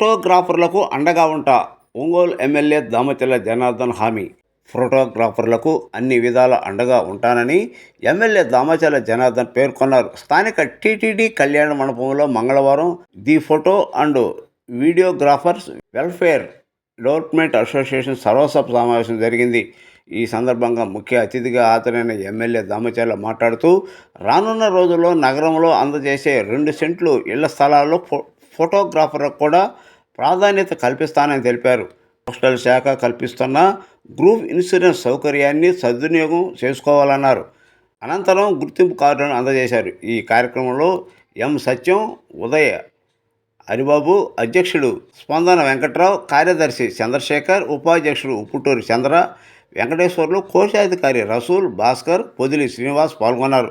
ఫోటోగ్రాఫర్లకు అండగా ఉంటా. ఒంగోలు ఎమ్మెల్యే దామచల్ల జనార్దన్ హామీ. ఫోటోగ్రాఫర్లకు అన్ని విధాల అండగా ఉంటానని ఎమ్మెల్యే దామచల జనార్దన్ పేర్కొన్నారు. స్థానిక టీటీడీ కళ్యాణ మండపంలో మంగళవారం the photo and videographers welfare development association సర్వసభ సమావేశం జరిగింది. ఈ సందర్భంగా ముఖ్య అతిథిగా హాజరైన ఎమ్మెల్యే దామచర్ల మాట్లాడుతూ రానున్న రోజుల్లో నగరంలో అందజేసే రెండు సెంట్లు ఇళ్ళ స్థలాల్లో ఫో ఫోటోగ్రాఫర్లకు కూడా ప్రాధాన్యత కల్పిస్తానని తెలిపారు. పోస్టల్ శాఖ కల్పిస్తున్న గ్రూప్ ఇన్సూరెన్స్ సౌకర్యాన్ని సద్వినియోగం చేసుకోవాలన్నారు. అనంతరం గుర్తింపు కార్డులను అందజేశారు. ఈ కార్యక్రమంలో ఎం సత్యం ఉదయ హరిబాబు అధ్యక్షుడు స్పందన వెంకట్రావు కార్యదర్శి చంద్రశేఖర్ ఉపాధ్యక్షుడు ఉప్పుటూరి చంద్ర వెంకటేశ్వర్లు కోశాధికారి రసూల్ భాస్కర్ పొదిలి శ్రీనివాస్ పాల్గొన్నారు.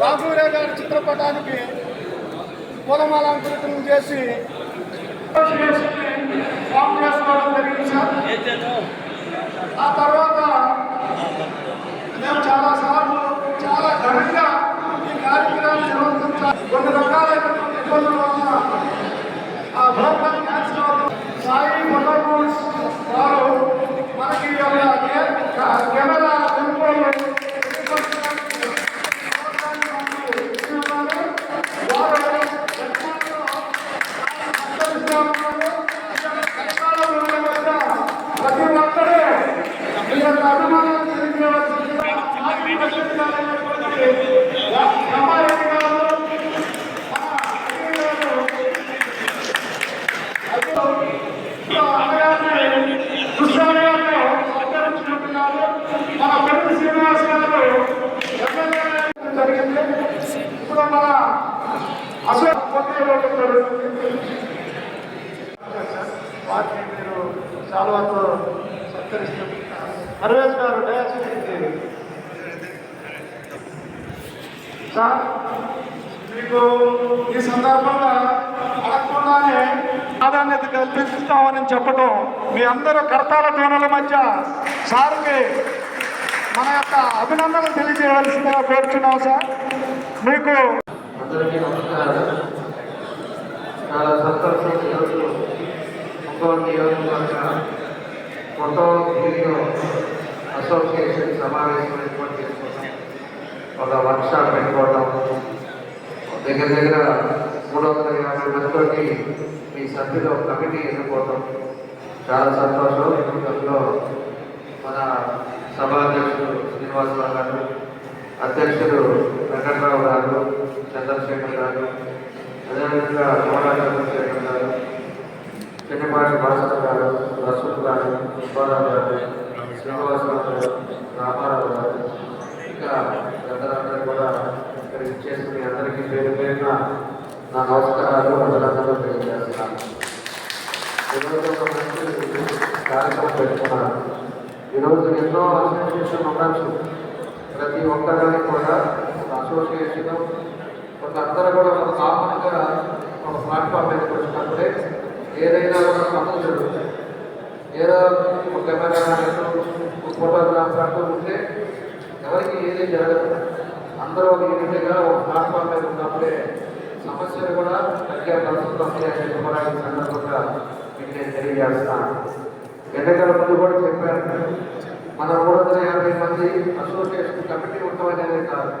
రాఘవరావు గారి చిత్రపటానికి పూలమాలంకృతం చేసి జరిగింది సార్ ఆ తర్వాత మేము చాలా సార్లు చాలా ఘనంగా ఈ కార్యక్రమాన్ని నిర్వహించాలి కొన్ని రకాలైనటువంటి ఇబ్బందుల వలన ఆ భోగం క్యాన్సర్ వల్ల సాయి ఫోటోగ్రూప్స్ వారు మనకి కెమెరా కంట్రోల్ ప్రతి ఒక్కరూ ఈ యొక్క అభిమానం తెలియజేయవలసిందిగా మాజీ ప్రెసిడెంట్ గారైనటువంటి రమారెడ్డి గారు మన పెద్ద శ్రీనివాస్ గారు జరిగింది ఇప్పుడు మన అశోక్ పోటీ జరుగుతుంది వాటిని మీరు శాలువాతో సత్కరిస్తున్నారు. హర్వేష్ గారు దయచేసి సార్ మీకు ఈ సందర్భంగా అడగకుండానే ప్రాధాన్యత కల్పిస్తామని చెప్పడం మీ అందరూ కర్తాల ధ్వనుల మధ్య సార్కి మన యొక్క అభినందనలు తెలియజేయవలసిందిగా కోరుచున్నాం సార్. మీకు అందరికీ నమస్కారం చాలా సంతోషం ఈరోజు ఒంగోలు నియోజకవర్గ ఫోటో వీడియో అసోసియేషన్ సమావేశం ఏర్పాటు చేసుకోవడం ఒక వర్క్షాప్ పెట్టుకోవడం దగ్గర దగ్గర మూడు వందల యాభై మందిలోకి మీ సభ్యులు కమిటీ ఎన్నుకోవడం చాలా సంతోషం. ఎందుకంటే మన సభాధ్యక్షుడు శ్రీనివాసరావు గారు అధ్యక్షుడు వెంకట్రావు గారు చంద్రశేఖర్ గారు అదేవిధంగా మోడా చంద్రశేఖర్ గారు చిన్నపాటి భాస్కర్ గారు రసూల్ గారు సుబ్బారావు గారు శ్రీనివాసరావు గారు రామారావు గారు ఇంకా పెద్దలందరూ కూడా ఇక్కడ ఇచ్చేసి అందరికీ పేరు పేరున నా నమస్కారాలు ప్రజలందరూ తెలియజేస్తున్నాను. కార్యక్రమం పెట్టుకున్నాను. ఈరోజు ఎన్నో అసోసియేషన్ ఉండొచ్చు ప్రతి ఒక్కరికి కూడా ఒక అసోసియేషన్ ఒక కూడా ఒక కామన్గా ఒక ప్లాట్ఫామ్ మీదకి వచ్చినప్పుడే ఏదైనా కూడా పనులు జరుగుతాయి ఏదో ఒక కెమెరా ఒక ఫోటోగ్రాఫర్ అంటూ ఉంటే ఎవరికి ఏది జరగదు. అందరూ ఒక యూనిట్గా ఒక ప్లాట్ఫామ్ మీద ఉన్నప్పుడే సమస్యలు కూడా తగ్గే పరిస్థితులు వస్తాయని కూడా సందర్భంగా మీకు నేను తెలియజేస్తాను ఎన్నికల ముందు కూడా చెప్పారు. మన మూడు వందల యాభై మంది అసోసియేషన్ కమిటీ ఉండమనేది కాదు.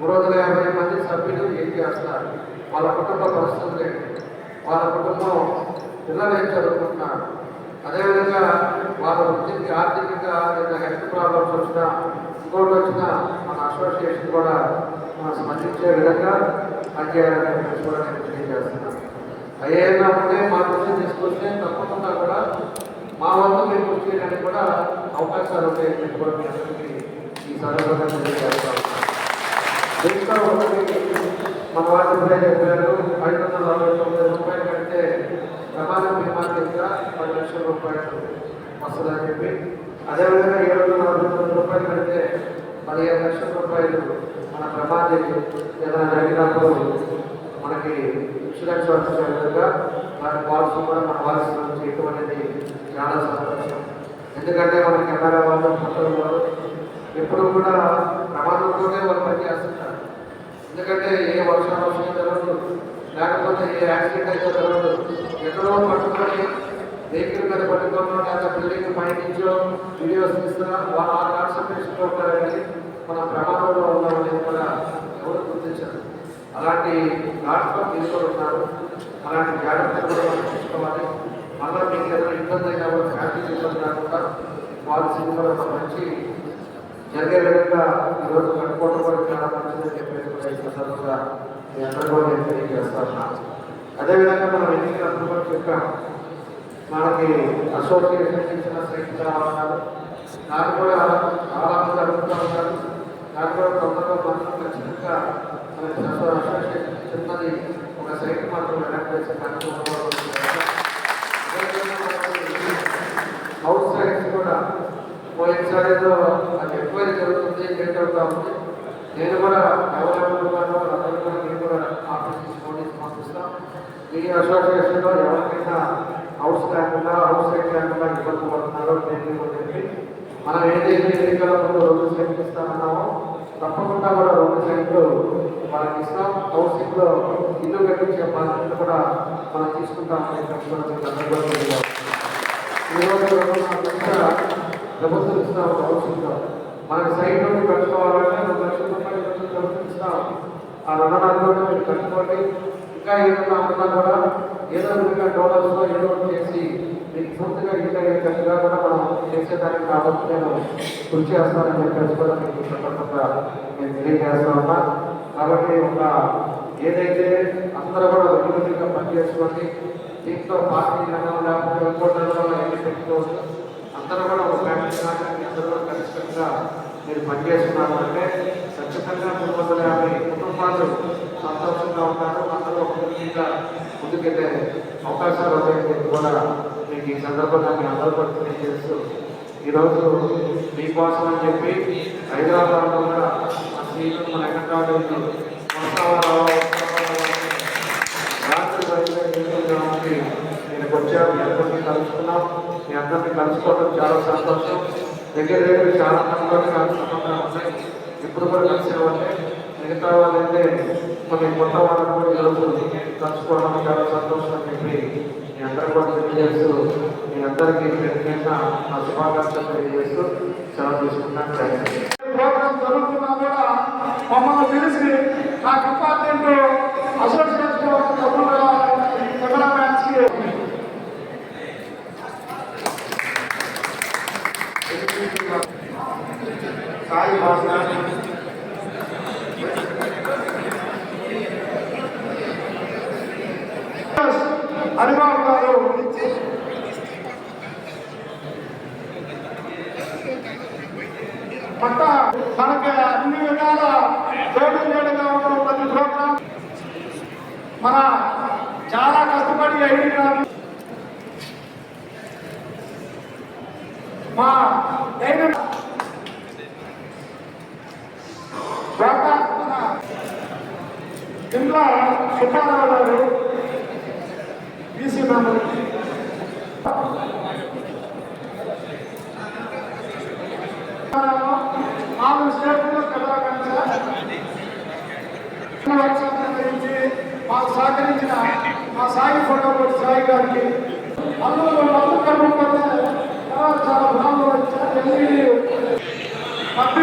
మూడు వందల యాభై మంది సభ్యులు ఏం చేస్తారు? వాళ్ళ కుటుంబ పరిస్థితులు ఏంటి? వాళ్ళ కుటుంబం పిల్లలు ఏం చదువుకుంటున్నారు? అదేవిధంగా వాళ్ళ వృత్తికి ఆర్థికంగా లేదా హెల్త్ ప్రాబ్లమ్స్ వచ్చినా ఇంకోటి వచ్చినా అసోసియేషన్ కూడా స్పందించే విధంగా పనిచేయాలని కూడా నేను తెలియజేస్తున్నాను అయ్యేనా ఉంటే మా దృష్టి తీసుకొస్తే తప్పకుండా కూడా మా వంతు మీరు కృషి చేయడానికి కూడా అవకాశాలు ఉంటాయని కూడా మీ అందరికీ ఈ సందర్భంగా తెలియజేస్తాను దీంట్లో ఒకటి మన వాళ్ళు ఇప్పుడే చెప్పారు ఐదు వందల నలభై తొమ్మిది రూపాయలు కంటే ప్రమాణ బీమా కింద పది లక్షల రూపాయలు వస్తుందని చెప్పి అదేవిధంగా ఏడు వందల నలభై తొమ్మిది రూపాయలు కంటే పదిహేను లక్షల రూపాయలు మన ప్రమాదాలు ఏదైనా జరిగినప్పుడు మనకి ఇన్సూరెన్స్ వచ్చే విధంగా దాని పాలసీ కూడా మన పాలసీ నుంచి అనేది చాలా సంతోషం. ఎందుకంటే మన కెమెరా వాళ్ళు ఫోటోలు వాళ్ళు ఎప్పుడు కూడా ప్రమాదంతోనే వాళ్ళు పనిచేస్తుంటారు. ఎందుకంటే ఏ వర్షాలు వర్షం జరగదు లేకపోతే ఏ యాక్సిడెంట్ అయితే జరగదు ఎక్కడో పట్టుకొని వెహికల్ మీద పట్టుకోవడం లేదా బిల్డింగ్ పై వీడియోస్ తీస్తున్నా వాళ్ళు ఆ కాన్సన్ట్రేషన్లో ఉంటారని మన ప్రమాదంలో ఉన్నామని కూడా ఎవరు గుర్తించారు. అలాంటి ప్లాట్ఫామ్ తీసుకొని ఉన్నారు అలాంటి జాగ్రత్తలు కూడా మనం తీసుకోవాలి. మళ్ళీ మీకు ఏదైనా ఇబ్బంది అయినా కూడా ఫ్యామిలీ ఇబ్బంది కాకుండా పాలసీ కూడా ఒక మంచి జరిగే విధంగా ఈరోజు కట్టుకోవడం కూడా చాలా మంచిదని చెప్పేసి కూడా ఈ సందర్భంగా మీ అందరూ కూడా నేను తెలియజేస్తాను అదేవిధంగా మనం ఎన్నికలందరూ కూడా చెప్పాము. మనకి అసోసియేషన్ ఇచ్చిన సైట్ కావాలన్నారు నాకు కూడా చాలా మంది అడుగుతూ ఉన్నారు నాకు కూడా తొందరగా మనం ఖచ్చితంగా మనకి అసోసియేషన్ చిన్నది ఒక సైట్ మాత్రం ఎలక్ట్ చేసే కార్యక్రమం హౌస్ సైట్స్ కూడా పోయినసారి అది ఎక్కువ జరుగుతుంది లేట్ అవుతా ఉంది. నేను కూడా అవైలబుల్గాను అందరూ కూడా నేను కూడా ఆఫీస్ నోటీస్ పంపిస్తాం. మీ అసోసియేషన్లో ఎవరికైనా హౌస్ లేకుండా హౌస్ రేట్ లేకుండా ఇబ్బంది పడుతున్నారో నేను చెప్పి మనం ఏదైతే ఎన్నికల ముందు రెండు సైట్లు ఇస్తామన్నామో తప్పకుండా కూడా రెండు సైట్లు మనకి ఇస్తాం. హౌసింగ్లో ఇల్లు కట్టించే బాధ్యత కూడా మనం తీసుకుంటామని ఈరోజు ప్రభుత్వం ఇస్తాం హౌసింగ్లో. మనకి సైట్ నుండి కట్టుకోవాలంటే రెండు లక్షల రూపాయలు ఇస్తాం. ఆ రుణాలతో మీరు కట్టుకోండి. ఇంకా ఏదైనా ఉన్నా కూడా ఏదో విధంగా డోనర్స్లో ఏదో చేసి మీకు పూర్తిగా ఇల్లు కూడా మనం చేసేదానికి కాబట్టి నేను కృషి చేస్తానని చెప్పేసి కూడా మీకు చెప్పకుండా నేను తెలియజేస్తా ఉన్నా. కాబట్టి ఒక ఏదైతే అందరూ కూడా రెగ్యులర్గా పనిచేసుకోండి దీంట్లో పార్టీ రంగం లేకపోతే ఇంకోటి రంగంలో ఏమి పెట్టుకోవచ్చు అందరూ కూడా ఒక ఫ్యామిలీ కానీ అందరూ కూడా ఖచ్చితంగా మీరు పనిచేస్తున్నారంటే ఖచ్చితంగా మూడు వందల యాభై కుటుంబాలు సంతోషంగా ఉంటారు. అందరూ ముందుకెళ్ళే అవకాశాలు ఉన్నాయని కూడా మీకు ఈ సందర్భంగా మీ అందరూ కూడా తెలియజేస్తూ ఈరోజు మీకోసం అని చెప్పి హైదరాబాద్లో కూడా మా శ్రీలు మన ఎక్కడ నేను వచ్చాను. మీ అందరినీ కలుసుకున్నాం. మీ అందరినీ కలుసుకోవడం చాలా సంతోషం. దగ్గర దగ్గర చాలా మందితో కలుసుకుంటా ఉన్నాయి ఇప్పుడు కూడా కలిసేవాళ్ళే మిగతా వాళ్ళైతే కొన్ని కొత్త వాళ్ళకు కూడా ఈరోజు తలుచుకోవడం చాలా సంతోషం చెప్పి మీ అందరూ కూడా తెలియజేస్తూ మీ అందరికీ ప్రత్యేక నా శుభాకాంక్షలు తెలియజేస్తూ సెలవు తీసుకుంటాను థ్యాంక్ యూ ప్రోగ్రామ్ జరుగుతున్నా కూడా మమ్మల్ని పిలిచి ఆ డిపార్ట్మెంట్ అసోసియేషన్ డబ్బులు కెమెరామ్యాన్స్కి సాయి భాస్కర్ హరిబాబు గారు పట్ట మనకి అన్ని విధాల తోడు నీడగా ఉన్న ప్రతి ప్రోగ్రాం మన చాలా కష్టపడి ఐడి కాదు మా డైరీ మన సుబ్బారావు గారు బీసీ మెంబర్ నాలుగు స్టేట్లు గురించి మాకు సహకరించిన మా సాయి ఫోటోగ్రఫీ సాయి గారికి అందులో మందు కనుక్కుంటే తర్వాత చాలా బాగా వచ్చారు ఎల్ఈడి పత్తి